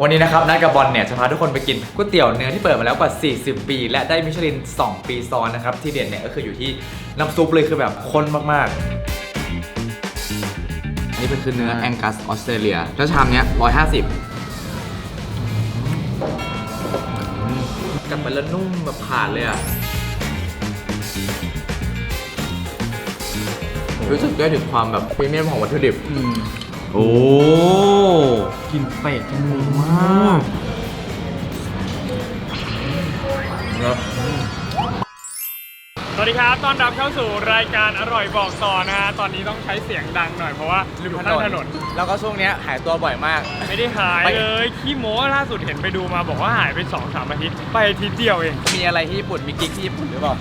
วันนี้นะครับนัดกับบอลเนี่ยจะพาทุกคนไปกินก๋วยเตี๋ยวเนื้อที่เปิดมาแล้วกว่า 40 ปี และได้มิชลิน 2 ปีซ้อนนะครับที่เด่นเนี่ยก็คืออยู่ที่น้ำซุปเลยคือแบบข้นมากๆ อันนี้เป็นคือเนื้อแองกัสออสเตรเลียแล้วชามเนี้ย150 กัดไปแล้วนุ่มแบบผ่านเลยอะรู้สึกได้ถึงความแบบพรีเมียมของวัตถุดิบ โอ้กินเป็ดจมูกมาก ครับส วัสดีครับ ต้อนรับเข้าสู่รายการอร่อยบอกต่อนะฮะ ตอนนี้ต้องใช้เสียงดังหน่อยเพราะว่าอยู่ข้างถนน แล้วก็ช่วงเนี้ยหายตัวบ่อยมาก ไม่ได้หายไป เลย ขี้โม้ล่าสุดเห็นไปดูมาบอกว่าหายไป2อสามอาทิตย์ ไปอาทิตย์เดียวเอง มีอะไรที่ญี่ปุ่น มีกิ๊กที่ญี่ปุ่นหรือเปล่า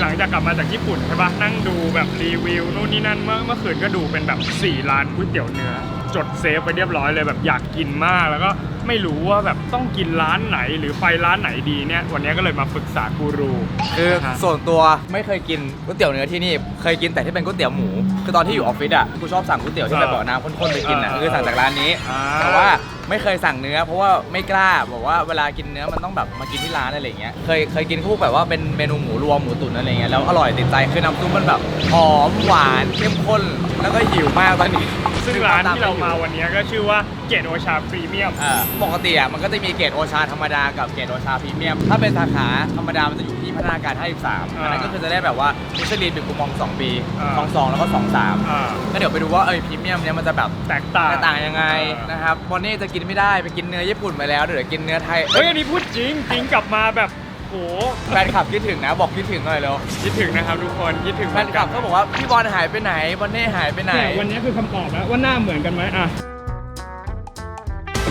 หลังจากกลับมาจากญี่ปุ่นใช่ปะนั่งดูแบบรีวิวนู่นนี่นั่นเมื่อเมื่อคืนก็ดูเป็นแบบ 4 ร้านก๋วยเตี๋ยวเนื้อ จดเซฟไปเรียบร้อยเลยแบบอยากกินมาก แล้วก็ ไม่รู้ว่าแบบต้องกินร้านไหนหรือไปร้านไหนดีเนี่ย วันนี้ก็เลยมาปรึกษากูรู คือฮะ ส่วนตัวไม่เคยกินก๋วยเตี๋ยวเนื้อที่นี่ เคยกินแต่ที่เป็นก๋วยเตี๋ยวหมู คือตอนที่อยู่ออฟฟิศอะ กูชอบสั่งก๋วยเตี๋ยวที่แบบบอกน้ำข้นๆไปกินอะคือสั่งจากร้านนี้อ่าแต่ว่า ไม่เคยสั่งเนื้อ เพราะว่าไม่กล้าบอกว่าเวลากินเนื้อมันต้องแบบมากินที่ร้านอะไรอย่างเงี้ยเคยเคยกินพวกแบบว่าเป็นเมนูหมูรวมหมูตุ๋นอะไรเงี้ยแล้วอร่อยติดใจคือน้ำซุปมันแบบหอมหวานเข้มข้นแล้วก็หิวมากตอนนี้ ซึ่งร้านที่เรามาวันนี้ก็ชื่อว่าเกตโอชาพรีเมียมอ่าปกติอะมันก็จะมีเกรดโอชาธรรมดากับเกรดโอชาพรีเมียม ถ้าเป็นสาขาธรรมดามันจะอยู่ที่พัฒนาการ 53 อันนั้นก็คือจะได้แบบว่ามิชลินเป็นคูปอง 2 ปีอ่าสองสองแล้วก็ 2 3อ่าก็เดี๋ยวไปดูว่าเอ้ยพรีเมียมเนี้ยมันจะแบบแตกต่างแตกต่างยังไงอ่านนะครับวันนี้จะกินไม่ได้ไปกินเนื้อญี่ปุ่นไปแล้วเดี๋ยวกินเนื้อไทยเฮ้ยอันนี้พูดจริงจริงกลับมาแบบโหแฟนคลับคิดถึงนะบอกคิดถึงหน่อยเร็วคิดถึงนะครับทุกคนคิดถึงแฟนคลับก็บอกว่าพี่บอลหายไปไหนบอลเน่หายไปไหน เนี่ยวันนี้คือคำตอบแล้วว่าหน้าเหมือนกันไหมอะ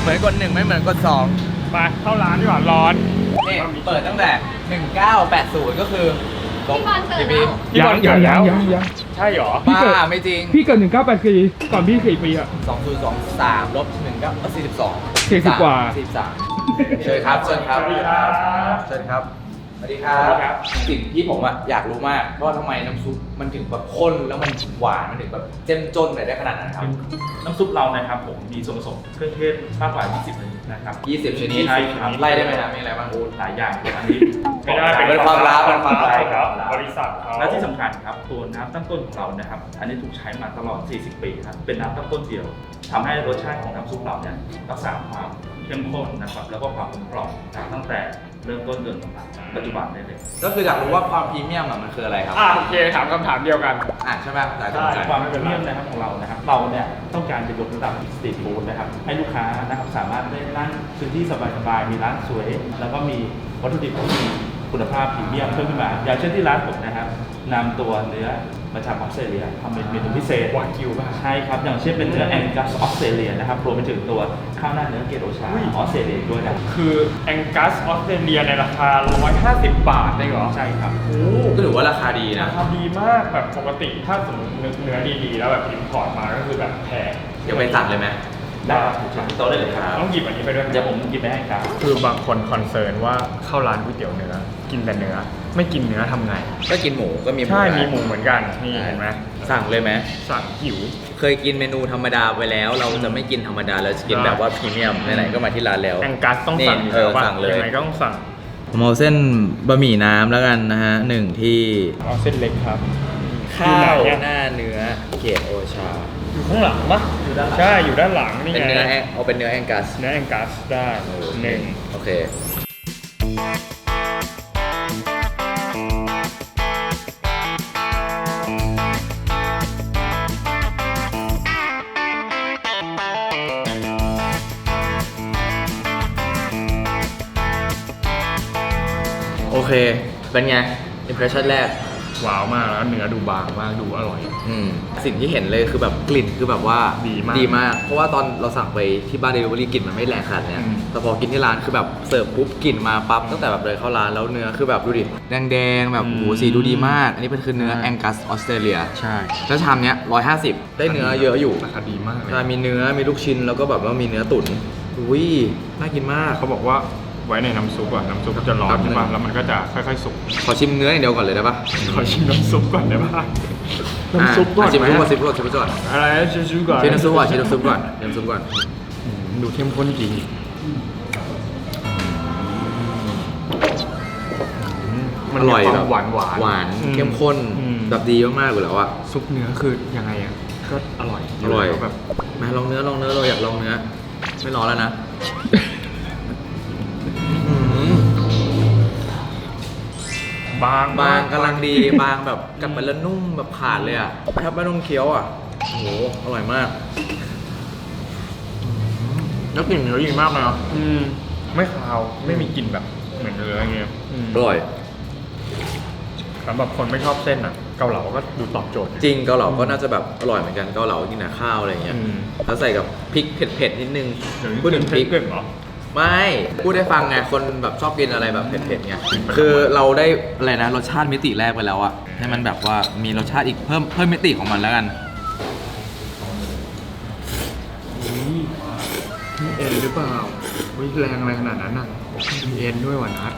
เหมือนกดหนึ่งไม่เหมือนกดสองไปเข้าร้านดีกว่าร้อน นี่เปิดตั้งแต่ 1980 ก็คือลบ พี่บอลเปิดกี่ปีแล้วพี่บอลเกิดแล้ว ยังยังใช่เหรอพี่เกิดบ้าไม่จริง พี่เกิด1984ก่อนพี่สี่ปีอะ2023ลบ1ก็42 40กว่า43เชิญครับ เชิญครับสวัสดีครับเชิญครับ สวัสดีครับสวัสดีครับสิ่งที่ผมอะอยากรู้มากว่าทำไมน้ำซุปมันถึงแบบข้นแล้วมันหวานมันถึงแบบเจ้มจนอะไรได้ขนาดนั้นครับ น้ำซุปเรานะครับผมมีส่วนผสมเครื่องเทศมากกว่า 20ชนิดนะครับ 20 ชนิดใช่ครับ ไล่ได้ไหมครับมีอะไรบ้าง โอ้หลายอย่างเลยอันนี้ ไม่ได้เป็นความลับเป็นความลับ ใช่ครับ บริษัทเขาและที่สำคัญครับตัวน้ำตั้งต้นของเรานะครับ อันนี้ถูกใช้มาตลอด 40 ปีครับเป็นน้ำตั้งต้นเดียวทำให้รสชาติของน้ำซุปเราเนี่ยรักษาความเข้มข้นนะครับแล้วก็ความกลมกล่อมนะครับตั้งแต่ เริ่มต้นจนถึงปัจจุบันได้เลยก็คืออยากรู้ว่าความพรีเมียมอะมันคืออะไรครับอะโอเคถามคำถามเดียวกัน อะใช่ไหมสายตรงใช่กันความพรีเมียมนะครับของเรานะครับ เราเนี่ยต้องการจะยกระดับสตรีทฟู้ดนะครับ ให้ลูกค้านะครับสามารถได้นั่งพื้นที่สบายๆมีร้านสวย แล้วก็มีวัตถุดิบที่มีคุณภาพพรีเมียมเพิ่มขึ้นมา อย่างเช่นที่ร้านผมนะครับนำตัวเนื้อ มาจากออสเตรเลียทำเป็นเมนูพิเศษวากิวป่ะใช่ครับ อย่างเช่นเป็นเนื้อแองกัสออสเตรเลียนะครับรวมไปถึงตัวข้าวหน้าเนื้อเกรโดชาอุ้ยออสเตรเลียด้วยนะครับคือแองกัสออสเตรเลียในราคา 150 บาทได้เหรอใช่ครับโอ้ก็ถือว่าราคาดีรานะคาดีมากแบบปกติถ้าสมมติเนื้อดีๆ แล้วแบบอินพอร์ตมาก็คือแบบแพงเดี๋ยวไปสั่งเลยไหมได้ครับถูกต้องโต๊ะได้เลยครับต้องหยิบอันนี้ไปด้วยไหเดี๋ยวผมกินไปให้ครับคือบางคนคอนเซิร์นว่าเข้าร้านก๋วยเตี๋ยวเนื้อกินแต่เนื้อ ไม่กินเนื้อทำไง ก็กินหมูก็มีใช่ได้มีหมูเหมือนกันนี่เห็นไหมสั่งเลยไหมสั่งหิว เคยกินเมนูธรรมดาไปแล้ว เราจะไม่กินธรรมดาเราจะกินใช่แบบว่าพรีเมียมไหนๆก็มาที่ร้านแล้วแองกัสต้องสั่งนี่อยู่แล้วเออว่าสั่งเลย ยังไงก็ต้องสั่งผมเอาเส้นบะหมี่น้ำแล้วกันนะฮะหนึ่งที่เอาเส้นเล็กครับข้าวอยู่ไหนอะหน้าเนื้อเกรดโอชา อยู่ข้างหลังปะอยู่ด้านใช่อยู่ด้านหลังนี่เป็นไงเนื้อแองเอาเป็นเนื้อแองกัสเนื้อแองกัสได้เออหนึ่งโอเค เค เป็นไงอิมเพรสชั่นแรก ว้าวมากแล้วเนื้อดูบางมากดูอร่อย อืมสิ่งที่เห็นเลยคือแบบกลิ่นคือแบบว่าดีมากดีมาก เพราะว่าตอนเราสั่งไปที่บ้านเดลิเวอรี่กลิ่นมันไม่แรงขนาดเนี้ยอืม แต่พอกินที่ร้านคือแบบเสิร์ฟปุ๊บกลิ่นมาปั๊บตั้งแต่แบบเลยเข้าร้านแล้วเนื้อคือแบบดูดิแดงๆแบบโอ้โหสีดูดีมาก อันนี้เป็นคือเนื้อแองกัสออสเตรเลียใช่แล้วชามเนี้ย150ได้เนื้อเยอะอยู่ ราคาดีมากเลยใช่มีเนื้อ มีลูกชิ้น แล้วก็แบบว่ามีเนื้อตุ๋นอุ้ย น่ากินมาก เขาบอกว่า ไว้ในน้ำซุปอะน้ำซุปจะร้อนแป๊บนึใช่งปะแล้วมันก็จะค่อยๆสุกขอชิมเนื้ออย่างเดียวก่อนเลยได้ปะขอชิมน้ำซุปก่อนได้ปะน้ำซุปก่อนะชิมไหมน้ำซุปก่อนชิมน้ำซุปก่อนชิมน้ำซุปก่อนอะไรนะชิมซุปก่อนชิมน้ำซุปก่อนชิมน้ำซุปก่อนชิมน้ำซุปก่อนอืมดูเข้มข้นจริงมันอมีร่อยควาแบมบหวานหวานหวานเข้มข้นแบบดีมากๆอยู่แล้วอะซุปเนื้อคือยังไงอะก็อร่อยอร่อยแล้วแบบมาลองเนื้อลองเนื้อเราอยากลองเนื้อไม่รอแล้วนะ บางบางมกำลังดี บางแบบกัดไปแล้วนุ่มแบบขาดเลยอะแทบไม่ต้องเคี้ยวอะโอ้โหอร่อยมากแล้วกลิ่นเนื้อดีมากเลยอะอืมไม่คาวไม่มีกลิ่นแบบเหมือนเนื้ออย่างเงี้ยอืมอร่อยสำหรับคนไม่ชอบเส้นอะ เกาเหลาก็ดูตอบโจทย์ จริงเกาเหลาก็น่าจะแบบอร่อยเหมือนกันเกาเหลากินกับข้าวอะไรเงี้ยอืม แล้วใส่กับพริกเผ็ดๆนิดนึงเดี๋ยวนี้พูดถึงพริกเก่งเหรอ ไม่พูดได้ฟังไงคนแบบชอบกินอะไรแบบเผ็ดๆไงคือเราได้อะไรนะรสชาติมิติแรกไปแล้วอะให้มันแบบว่ามีรสชาติอีกเพิ่มเพิ่มมิติของมันแล้วกันมีเอ็นหรือเปล่าวิแรงอะไรขนาดนั้นอะมีเอ็นด้วยว่ะนัด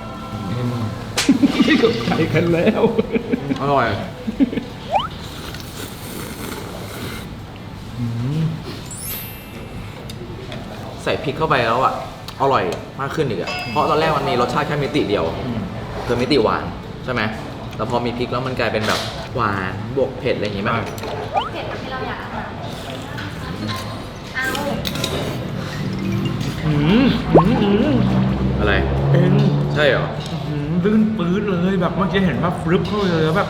ไปกันแล้ว อร่อยใส่พริกเข้าไปแล้วอะ อร่อยมากขึ้นอีกอะเพราะตอนแรกมันมีรสชาติแค่มิติเดียวคือมิติหวานใช่ไหมแต่พอมีพริกแล้วมันกลายเป็นแบบหวานบวกเผ็ดอะไรอย่างงี้ไหมใช่เผ็ดที่เราอยากอาหารเอาอืมอืมอืมอะไร เอ็นใช่เหรออืมลื่นปื๊ดเลยแบบเมื่อกี้เห็นว่าฟรึบเข้าไปเลยแล้วแบบ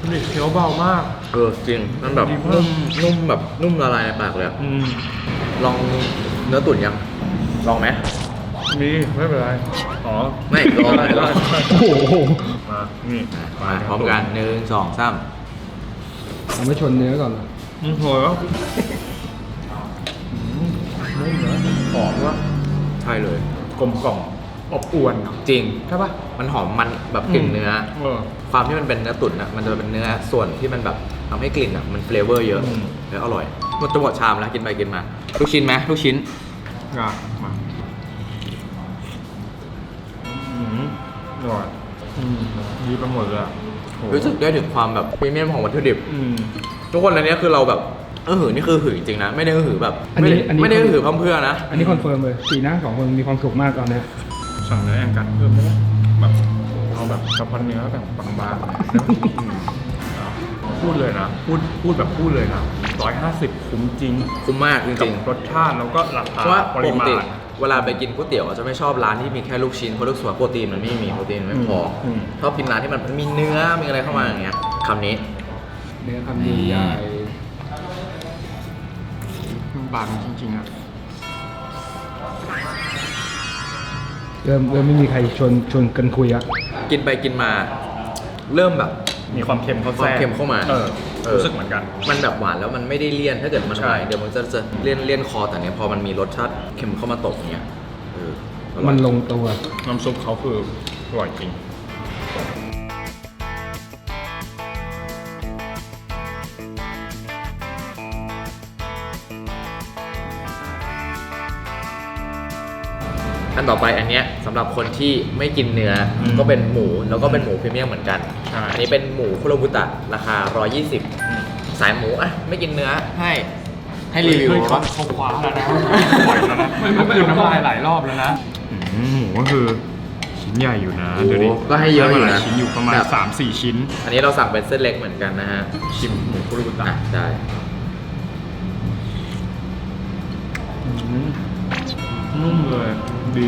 มันเคี้ยวเบามาก เออจริงมันแบบดีมาก นุ่มนุ่มแบบนุ่มละลายในปากเลยอะอืม ลองเนื้อตุ๋นยัง ลองไหมมีไม่เป็นไรอ๋อไม่ลองเลยลองโอ้โหมานี่มาพร้อมกันหนึ่งสองสามเอาไม่ชนเนื้อก่อนเหรออืมโหยนุ่มนะหอมว่ะใช่เลย กลมกล่อมอบอวนเนาะจริงใช่ปะมันหอมมันแบบกลิ่นเนื้อเออความที่มันเป็นเนื้อตุ๋นอะมันจะเป็นเนื้อส่วนที่มันแบบทำให้กลิ่นอะมันเฟลเวอร์เยอะอืมแล้วอร่อยหมดจะหมดชามแล้วกินไปกินมา ลูกชิ้นไหมลูกชิ้นอะมา มดีไปหมดเลยอะโหรู้สึกได้ถึงความแบบพรีเมียมของวัตถุดิบ อืม ทุกคนอันเนี้ยคือเราแบบเออหือนี่คือหือจริงๆนะ ไม่ได้หือแบบอันนี้ไม่ได้อันนี้ ไม่ได้หือพร่ำเพรื่อนะอันนี้คอนเฟิร์มเลยสีหน้าสองคนมีความสุขมากตอนเนี้ยสั่งเนื้อแองกัสเพิ่มได้ไหมแบบเอาแบบกระเพาะเนื้อแบบบางๆนะอืมเอาพูดเลยนะ พูดพูดแบบพูดเลยนะร้อยห้าสิบคุ้มจริงคุ้มมากจกับริง รสชาติแล้วก็ราๆคาเพราะว่าปปริกมาติณ เวลาไปกินก๋วยเตี๋ยวจะไม่ชอบร้านที่มีแค่ลูกชิ้นเพราะรู้สึกว่าโปรตีนมันไม่มีโปรตีนมันไม่พออม ชอบกินร้านที่มันมีเนื้อมีอะไรเข้ามาอย่างเงี้ยคำนี้ เนื้อคำดีใหญ่มันบางจริงๆอะเริ่มเริ่มไม่มีใครชวนชวนกันคุยอะกินไปกินมา เริ่มแบบ มีความเค็มเข้าแทรกความเค็มเข้ามาเออเออ รู้สึกเหมือนกัน มันแบบหวานแล้วมันไม่ได้เลี่ยนถ้าเกิดมันใช่หวานเดี๋ยวมันจะจะเลี่ยนเลี่ยนคอแต่เนี้ยพอมันมีรสชาติ เค็มเข้ามาตกเนี้ยเอออร่อยมันลงตัว น้ำซุปเขาคืออร่อยจริง อันต่อไปอันเนี้ยสำหรับคนที่ไม่กินเนื้ออมก็เป็นหมูแล้วก็เป็นหมูพรีเมียมเหมือนกัน ใช่ อันนี้เป็นหมูคุโรบุตะราคา 120 สายหมูอะไม่กินเนื้อให้ ให้รีวิวเฮ้ยเขาว่า เขาคว้าแล้วนะปล่อยแล้วนะเขาคือน้ำลายหลายรอบแล้วนะหมูก็คือชิ้นใหญ่อยู่นะโอ้เดี๋ยวนี้ก็ให้เยอะอยู่ได้มาหลานะชิ้นอยู่ประมาณแบบ3-4 ชิ้น อันนี้เราสั่งเป็นเส้นเล็กเหมือนกันนะฮะชิมหมูคุรุบุตะอะได้อืมนุ่มเลยดี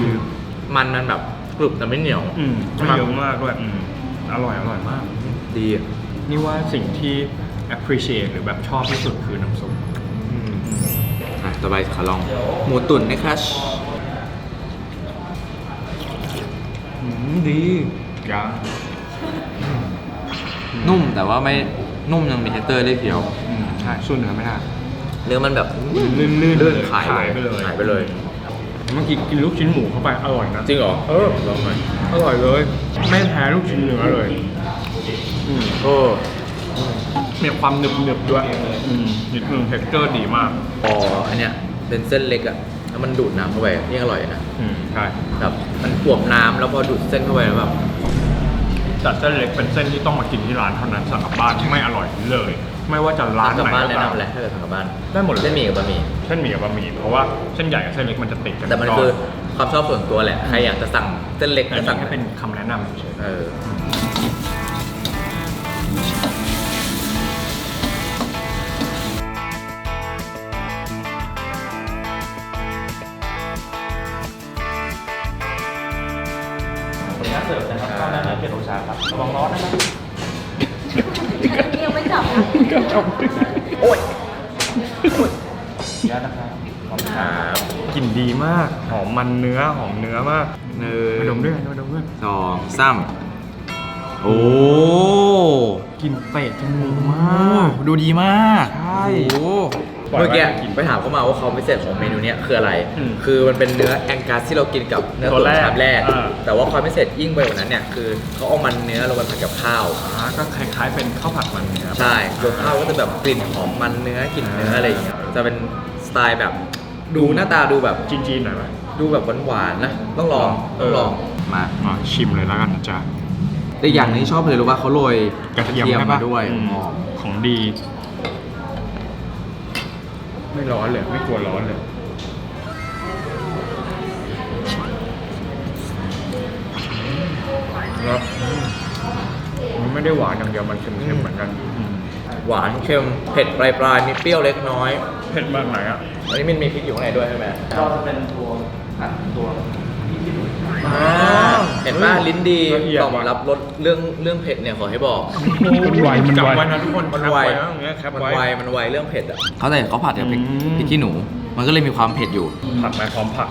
มันมันแบบกรุบแต่ไม่เหนียว อืมใช่ไม่ไหมเยอะมากด้วยอืมอร่อยอร่อยมาก ดี นี่ว่าสิ่งที่ appreciate หรือแบบชอบที่สุดคือน้ำซุปอืมอะ ต่อไปขอลอง หมูตุ๋นนะครับอืมดียานุ่มแต่ว่าไม่นุ่มยังมีเทคเตอร์ได้เคี้ยวอืมใช่ส่วนเนื้อไม่ได้เนื้อมันแบบลื่นๆลื่นเลยขายขายไปเลยขายไปเลยเมื่อกี้กินลูกชิ้นหมูเข้าไปอร่อยนะจริงเหรอเออลองหน่อยอร่อยเลย ไม่แพ้ลูกชิ้นเนื้อเลยอืมโอ้ มีความหนึบหนึบๆด้วยอืมนิดนึงเท็กเจอร์ดีมากพออันเนี้ยเป็นเส้นเล็กอะแล้วมันดูดน้ำเข้าไปนี่อร่อยนะอืมใช่แบบมันปวบน้ำแล้วพอดูดเส้นเข้าไปแล้วแบบแต่เส้นเล็กเป็นเส้นที่ต้องมากินที่ร้านเท่านั้นสำหรับบ้านไม่อร่อยเลยอไม่ว่าจะร้านกลับไหนบ้านก็แนะตาม นำอะไรถ้าเกิดทำกลับบ้านได้หมดเลย เส้นหมี่กับบะหมี่ เส้นหมี่กับบะหมี่เพราะว่าเส้นใหญ่กับเส้นเล็กมันจะติดกันแต่มันก้คือความชอบส่วนตัวแหละ ใครอยากจะสั่งเส้นเล็กอันก็นี้สั่งแค่เป็นคำแนะนำเฉยเออขอ นุญาตเสิร์ฟนะครับข้าวหน้าเนื้อเกล็ดโอชาครับระวังร้อนนะครับยังไม่จับนะโอ้ยขออนุญาตนะครับขอบคุณครับกลิ่นดีมาก หอมมันเนื้อ หอมเนื้อมากหนึ่มาดมงด้วยมาดมด้วยสองสามโอ้กลิ่นเตะจมูกมาก ดูดีมาก ใช่โอ้ ปล่อยไว้เมื่อกี้ให้กินไปถามเขามาว่าความพิเศษของเมนูเนี้ยคืออะไร อืมคือมันเป็นเนื้อแองกัสที่เรากินกับเนื้อตัวตุ๋นแรกชามแรก อ่า แต่ว่าความพิเศษยิ่งไปกว่านั้นเนี่ยคือเขาเอามันเนื้อลงไปผัดกับข้าว อ่าก็คล้ายๆเป็นข้าวผัดมันเนื้อ ใช่ตัวข้าวก็จะแบบกลิ่นหอมมันเนื้อกลิ่นเนื้ออะไรอย่างเงี้ย จะเป็นสไตล์แบบดูหน้าตาดูแบบจีนๆหน่อยไหม ดูแบบหวานๆนะ ต้องลองเอต้อ องลอง มาอ่าชิมเลยแล้วกันนะจ๊ะ แต่อย่างหนึงที่ชอบเลยรู้ว่าเขาโรยกระเทียมใช่มาปะด้วยอืมหอม ของดี ไม่ร้อนเลย ไม่กลัวร้อนเลย แล้วมันไม่ได้หวานอย่างเดียวมันเค็มๆเหมือนกันอืมหวานเค็มเผ็ดปลายปลายๆมีเปรี้ยวเล็กน้อย เผ็ดมากไหนอะ อันนี้มันมีพริกอยู่ข้างในด้วยใช่ไหม ก็จะเป็นตัวผัดตัวที่ที่หนูอ่า เห็นว่าลิ้นดีละเอียดตอบว่ะ รับรสเรื่องเรื่องเผ็ดเนี่ยขอให้บอก มันไวมันจำไว ไว้นะทุกคนมันแคปไวนะตรงเนี้ยแคปมันไว้ไวมันไวเรื่องเผ็ดอะเขาแต่เขาผัดกับพริกอืม พริกขี้หนู มันก็เลยมีความเผ็ดอยู่ ผักไหมพร้อมผัก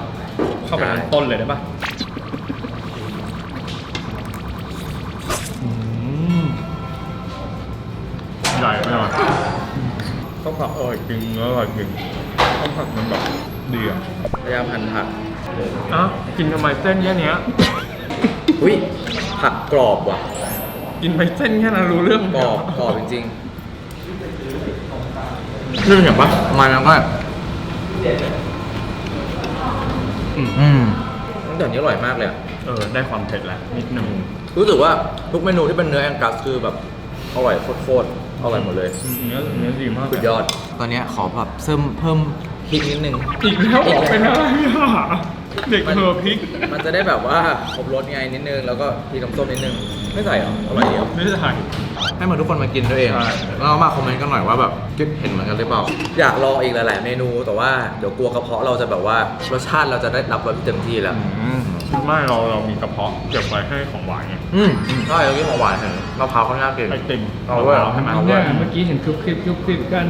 เข้าไปใช่ในต้นเลยได้ปะอืมใหญ่ไปหน่อยข้าวผัดอร่อยจริงเนื้ออร่อยจริงข้าวผัดมันแบบดีอะพยายามหั่นผัก อ้าวกินทำไมเส้นแค่เนี้ย อุ้ยผักกรอบว่ะกินไปเส้นแค่นั้นรู้เรื่องกรอบกรอบจริงเรื่องอย่างปะๆมันแล้วก็อืมอืมแต่อันนี้อร่อยมากเลยอะเออ ได้ความเผ็ดแล้วนิดนึงรู้สึกว่าทุกเมนูที่เป็นเนื้อแองกัสคือแบบอร่อยโคตรๆอร่อยหมดเลย เนื้อเนื้อดีมากสุดยอด ตอนเนี้ยขอแบบเพิ่มเพิ่ม พริกนิดนึง อีกแล้วบอกเป็นอะไรอะเด็กเหอพริก มันจะได้แบบว่าครบรสไงนิดนึง แล้วก็พริกน้ำส้มนิดนึง ไม่ใส่เหรออร่อยเดียวไม่ใช่ให้มาทุกคนมากินด้วยเองใช่แล้วมาคอมเมนต์กันหน่อยว่าแบบคิดเห็นเหมือนกันหรือเปล่า อยากลองอีกหลายๆเมนู แต่ว่าเดี๋ยวกลัวกระเพาะเราจะแบบว่ารสชาติเราจะได้รับรสที่เต็มที่แล้วอืมไม่เราเรามีกระเพาะเก็บไว้ให้ของหวานไงอืมใช่เมื่อกี้ของหวานเห็นมะพร้าวข้างหน้ากินไอติมเอาด้วยมะพร้าวใช่ไหมเอาด้เนี่วยยเมื่อกี้เห็นคลุกคลิปคลุกคลิปกัน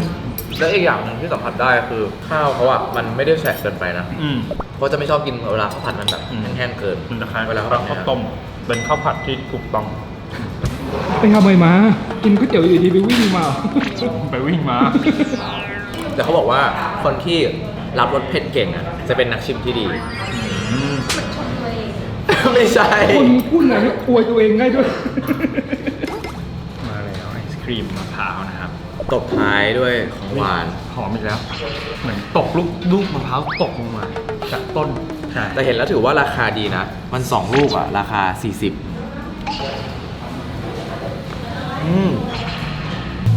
แล้วอีกอย่างหนึ่งที่สัมผัสได้คือข้าวเขาอะมันไม่ได้แฉะเกินไปนะอืม เพราะจะไม่ชอบกินเวลาข้าวผัดมันแบบอืม แห้งๆเกินมันจะคล้ายเวลาข้าวเขาผัดต้ม เป็นข้าวผัดที่ถูกต้อง ไปทำอะไรมา กินก๋วยเตี๋ยวอยู่ดีไปวิ่งมา ไปวิ่งมา แต่เขาบอกว่าคนที่รับรสเผ็ดเก่งอะจะเป็นนักชิมที่ดีอืมชมตัวเองไม่ใช่ คนพูดอะไรให้อวยตัวเองได้ด้วย ตบท้ายด้วยของหวาน หอมอีกแล้ว เหมือนตกลูกลูกมะพร้าวตกลงมาจากต้นใช่แต่เห็นแล้วถือว่าราคาดีนะ มัน 2 ลูกอะราคา 40 อืม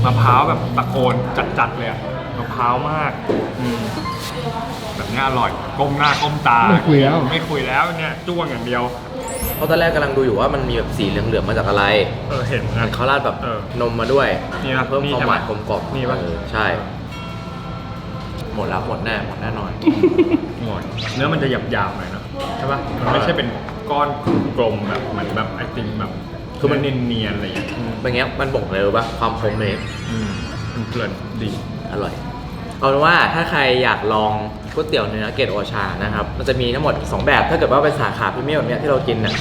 มะพร้าวแบบตะโกนจัดๆเลยอะมะพร้าวมากอืมแบบนี้อร่อยก้มหน้าก้มตาไม่คุยแล้ว ไม่คุยแล้วเนี่ยจ้วงอย่างเดียวเพ ราะตอนแรกกำลังดูอยู่ว่ามันมีแบบสีเหลืองๆมาจากอะไรเออเห็นเหมือนเหกัมือนนเขาราดแบบเออนมมาด้วยนี่นะเพิ่มนี่ความใช่หไหมวานกลมกล่อมนี่ปะ เออใช่ หมดแล้วหมดแน่หมดแน่นอน หมดเนื้อมันจะหยาบๆหน่อยเนอะใช่ปะมันไม่ใช่เป็นก้อนกลมๆแบบเหมือนแบบไอติมแบบคือมัน เนียนๆอะไรอย่างเงี้ยอืมเป็นเงี้ยมันบ่งเลยว่าความโฮมเมดอืมมันเพลินดีอร่อย เอาเป็นว่าถ้าใครอยากลอง ก๋วยเตี๋ยวเนื้อเกรดโอชานะครับ มันจะมีทั้งหมด 2 แบบ ถ้าเกิดว่าเป็นสาขาพรีเมียมแบบเนี้ยที่เรากินน่ะ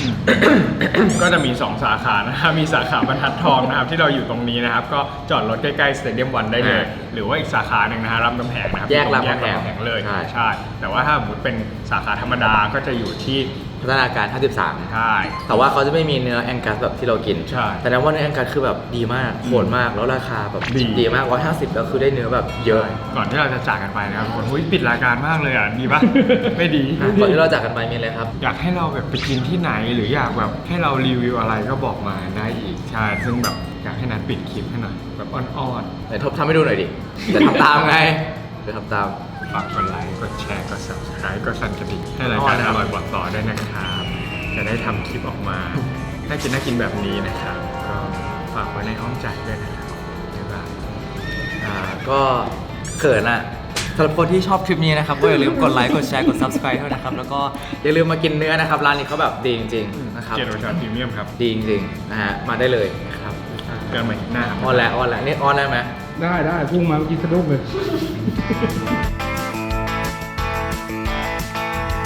ก็จะมี 2 สาขานะครับมีสาขาบรรทัดทองนะครับที่เราอยู่ตรงนี้นะครับ ก็จอดรถใกล้ๆสเตเดียมวันได้เลยอ่าหรือว่าอีกสาขาหนึ่งนะฮะรามคำแหงนะครับแยกอยู่ตรามคำแหงแยเลยใช่ใช่แต่ว่าถ้าสมมติเป็นสาขาธรรมดาก็จะอยู่ที่ พัฒนาการ 53 ใช่ แต่ว่าเขาจะไม่มีเนื้อแองกัสแบบที่เรากิน ใช่แต่นั้นว่าเนื้อแองกัสคือแบบดีมากโหดมาก แล้วราคาแบบดี ดีมาก150แล้วคือได้เนื้อแบบเยอะ ก่อนที่เราจะจากกันไปนะครับทุกคนหุ้ยปิดรายการมากเลยอะ ดีปะ ไม่ดี อะก่อนที่เราจากกันไปมีอะไรครับ อยากให้เราแบบไปกินที่ไหนหรืออยากแบบให้เรารีวิวอะไรก็บอกมาได้อีก ใช่ ซึ่งแบบอยากให้นัดปิดคลิปให้หน่อยแบบอ่อนไหนทบทำให้ดูหน่อยดิ จะทำตามไงจะทำตามๆ ฝากกดไลค์ กดแชร์ กด subscribe กดสั่นกระดิ่งให้รายการอร่อยบอกต่อด้วยนะครับ จะได้ทำคลิปออกมาน่ากินน่ากินแบบนี้นะครับ ก็ฝากไว้ในอ้อมใจด้วยนะครับบ๊ายบายอ่าก็เขินอะสำหรับคนที่ชอบคลิปนี้นะครับก็อย่าลืมกดไลค์ กดแชร์ กด subscribe ด้วยนะครับ แล้วก็อย่าลืมมากินเนื้อนะครับ ร้านนี้เขาแบบดีจริงๆนะครับ เกียรติโอชาพรีเมียมครับดีจริงๆนะฮะ มาได้เลยนะครับเจอกันใหม่หน้าครับ ออนแล้วออนแล้วนี่ออนได้ไหม ได้ได้พุ่งมาเมื่อกี้สะดุ้งเลย